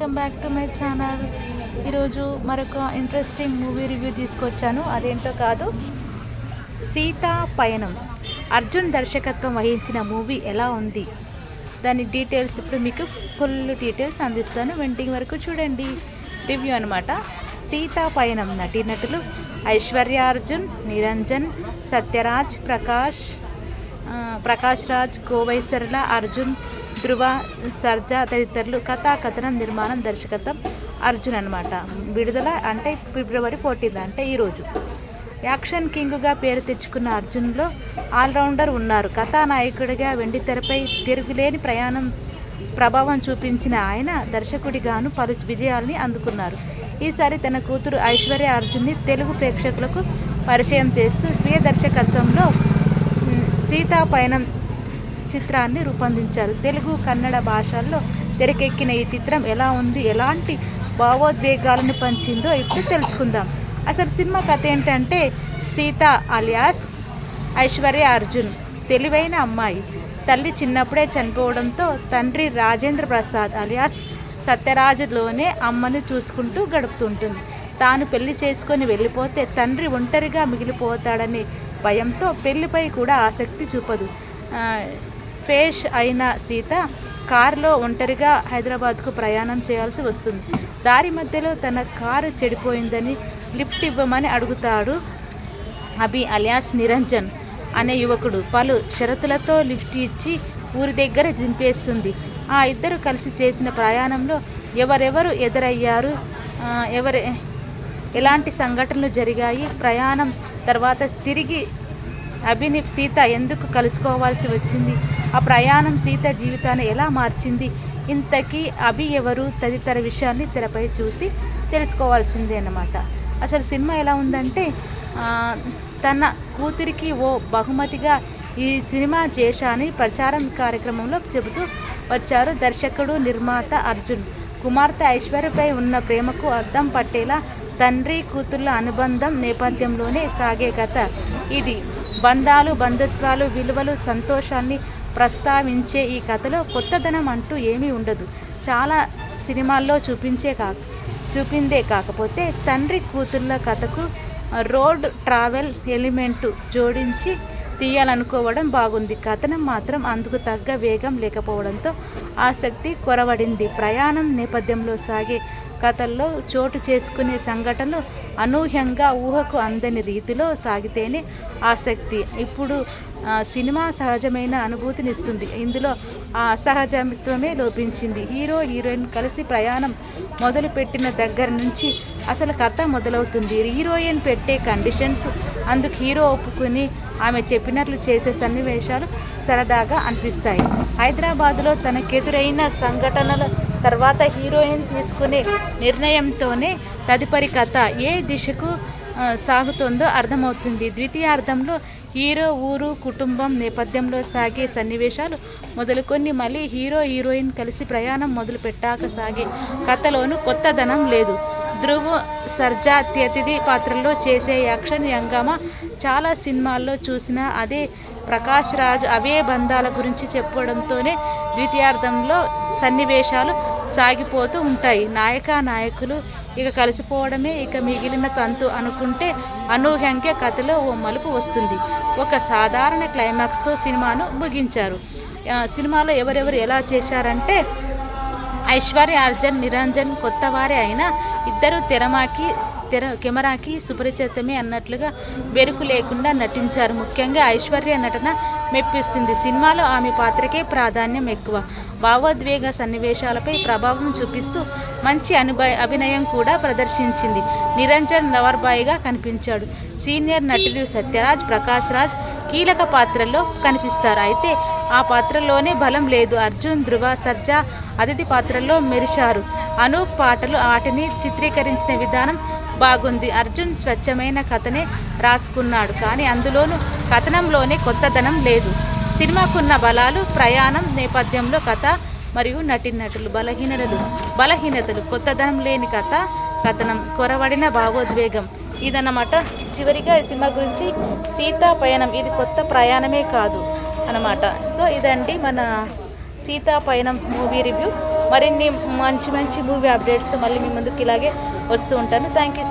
Welcome back to my channel. ఈరోజు మరొక interesting movie review తీసుకొచ్చాను. అదేంటో కాదు. సీతా పయనం. అర్జున్ దర్శకత్వం వహించిన మూవీ ఎలా ఉంది? దాని డీటెయిల్స్ ఇప్పుడు మీకు ఫుల్ డీటెయిల్స్ అందిస్తాను. వెంటింగ్ వరకు చూడండి. రివ్యూ అనమాట సీతా పయనం నటీనటులు ఐశ్వర్య అర్జున్ నిరంజన్ సత్యరాజ్ ప్రకాష్ ప్రకాష్ రాజ్ కోవై అర్జున్ ధృవ సర్జా తదితరులు కథా కథనం నిర్మాణం దర్శకత్వం అర్జున్ అనమాట విడుదల అంటే ఫిబ్రవరి ఫోర్టీన్త్ అంటే ఈరోజు యాక్షన్ కింగ్గా పేరు తెచ్చుకున్న అర్జున్లో ఆల్రౌండర్ ఉన్నారు. కథానాయకుడిగా వెండి తెరపై తిరుగులేని ప్రయాణం ప్రభావం చూపించిన ఆయన దర్శకుడిగాను పలు విజయాల్ని అందుకున్నారు. ఈసారి తన కూతురు ఐశ్వర్య అర్జున్ని తెలుగు ప్రేక్షకులకు పరిచయం చేస్తూ స్వీయ దర్శకత్వంలో మ్, సీతా పయనం చిత్రాన్ని రూపొందించారు. తెలుగు కన్నడ భాషల్లో తెరకెక్కిన ఈ చిత్రం ఎలా ఉంది? ఎలాంటి భావోద్వేగాలను పంచిందో ఇప్పుడు తెలుసుకుందాం. అసలు సినిమా కథ ఏంటంటే సీత అలియాస్ ఐశ్వర్య అర్జున్ తెలివైన అమ్మాయి. తల్లి చిన్నప్పుడే చనిపోవడంతో తండ్రి రాజేంద్ర ప్రసాద్ అలియాస్ సత్యరాజులోనే అమ్మను చూసుకుంటూ గడుపుతుంటుంది. తాను పెళ్ళి చేసుకొని వెళ్ళిపోతే తండ్రి ఒంటరిగా మిగిలిపోతాడనే భయంతో పెళ్ళిపై కూడా ఆసక్తి చూపదు. పేష్ ఫేష్ అయిన సీత కారులో ఒంటరిగా హైదరాబాద్కు ప్రయాణం చేయాల్సి వస్తుంది. దారి మధ్యలో తన కారు చెడిపోయిందని లిఫ్ట్ ఇవ్వమని అడుగుతాడు అభి అలియాస్ నిరంజన్ అనే యువకుడు. పలు షరతులతో లిఫ్ట్ ఇచ్చి ఊరి దగ్గర దింపేస్తుంది. ఆ ఇద్దరు కలిసి చేసిన ప్రయాణంలో ఎవరెవరు ఎదురయ్యారు? ఎవరు ఎలాంటి సంఘటనలు జరిగాయి? ప్రయాణం తర్వాత తిరిగి అభిని సీత ఎందుకు కలుసుకోవాల్సి వచ్చింది? ఆ ప్రయాణం సీత జీవితాన్ని ఎలా మార్చింది? ఇంతకీ అభి ఎవరు? తదితర విషయాన్ని తెరపై చూసి తెలుసుకోవాల్సిందే అన్నమాట. అసలు సినిమా ఎలా ఉందంటే తన కూతురికి ఓ బహుమతిగా ఈ సినిమా చేశాని ప్రచారం కార్యక్రమంలో చెబుతూ వచ్చారు దర్శకుడు నిర్మాత అర్జున్. కుమార్తె ఐశ్వర్యపై ఉన్న ప్రేమకు అద్దం పట్టేలా తండ్రి కూతుర్ల అనుబంధం నేపథ్యంలోనే సాగే కథ ఇది. బంధాలు బంధుత్వాలు విలువలు సంతోషాన్ని ప్రస్తావించే ఈ కథలో కొత్తదనం అంటూ ఏమీ ఉండదు. చాలా సినిమాల్లో చూపించే కాక చూపిందే కాకపోతే తండ్రి కూతుళ్ళ కథకు రోడ్ ట్రావెల్ ఎలిమెంటు జోడించి తీయాలనుకోవడం బాగుంది. కథనం మాత్రం అందుకు తగ్గ వేగం లేకపోవడంతో ఆసక్తి కొరవడింది. ప్రయాణం నేపథ్యంలో సాగే కథల్లో చోటు చేసుకునే సంఘటనలు అనూహ్యంగా ఊహకు అందని రీతిలో సాగితేనే ఆసక్తి. ఇప్పుడు సినిమా సహజమైన అనుభూతినిస్తుంది. ఇందులో ఆ అసహజత్వమే లోపించింది. హీరో హీరోయిన్ కలిసి ప్రయాణం మొదలుపెట్టిన దగ్గర నుంచి అసలు కథ మొదలవుతుంది. హీరోయిన్ పెట్టే కండిషన్స్ అందుకు హీరో ఒప్పుకుని ఆమె చెప్పినట్లు చేసే సన్నివేశాలు సరదాగా అనిపిస్తాయి. హైదరాబాదులో తనకెదురైన సంఘటనల తర్వాత హీరోయిన్ తీసుకునే నిర్ణయంతోనే తదుపరి కథ ఏ దిశకు సాగుతుందో అర్థమవుతుంది. ద్వితీయార్థంలో హీరో ఊరు కుటుంబం నేపథ్యంలో సాగే సన్నివేశాలు మొదలుకొని మళ్ళీ హీరో హీరోయిన్ కలిసి ప్రయాణం మొదలు పెట్టాక సాగే కథలోను కొత్తదనం లేదు. ధ్రువ్ సర్జా త్యతిథి పాత్రలో చేసే యాక్షన్ యంగమ చాలా సినిమాల్లో చూసిన అదే ప్రకాష్ రాజ్ అవే బంధాల గురించి చెప్పడంతోనే ద్వితీయార్థంలో సన్నివేశాలు సాగిపోతూ ఉంటాయి. నాయక నాయకులు ఇక కలిసిపోవడమే ఇక మిగిలిన తంతు అనుకుంటే అనూహ్యంగా కథలో ఓ మలుపు వస్తుంది. ఒక సాధారణ క్లైమాక్స్తో సినిమాను ముగించారు. సినిమాలో ఎవరెవరు ఎలా చేశారంటే ఐశ్వర్య అర్జున్ నిరంజన్ కొత్తవారే అయినా ఇద్దరు తెరమాకి తెర కెమెరాకి సుపరిచితమే అన్నట్లుగా బెరుకు లేకుండా నటించారు. ముఖ్యంగా ఐశ్వర్య నటన మెప్పిస్తుంది. సినిమాలో ఆమె పాత్రకే ప్రాధాన్యం ఎక్కువ. భావోద్వేగ సన్నివేశాలపై ప్రభావం చూపిస్తూ మంచి అనుభవ అభినయం కూడా ప్రదర్శించింది. నిరంజన్ నవర్బాయిగా కనిపించాడు. సీనియర్ నటులు సత్యరాజ్ ప్రకాష్ రాజ్ కీలక పాత్రల్లో కనిపిస్తారు. అయితే ఆ పాత్రలోనే బలం లేదు. అర్జున్ ధృవ సర్జా అతిథి పాత్రల్లో మెరిశారు. అనూప్ పాటలు ఆటని చిత్రీకరించిన విధానం బాగుంది. అర్జున్ స్వచ్ఛమైన కథనే రాసుకున్నాడు. కానీ అందులోనూ కథనంలోనే కొత్తదనం లేదు. సినిమాకున్న బలాలు ప్రయాణం నేపథ్యంలో కథ మరియు నటీనటులు బలహీనతలు బలహీనతలు కొత్తదనం లేని కథ కథనం కొరవడిన భావోద్వేగం. ఇదన్నమాట చివరిగా ఈ సినిమా గురించి సీతా పయనం. ఇది కొత్త ప్రయాణమే కాదు అన్నమాట. సో ఇదండి మన సీతా పయనం మూవీ రివ్యూ. మరిన్ని మంచి మంచి మూవీ అప్డేట్స్ మళ్ళీ మీ ముందుకు ఇలాగే వస్తూ ఉంటాను. Thank you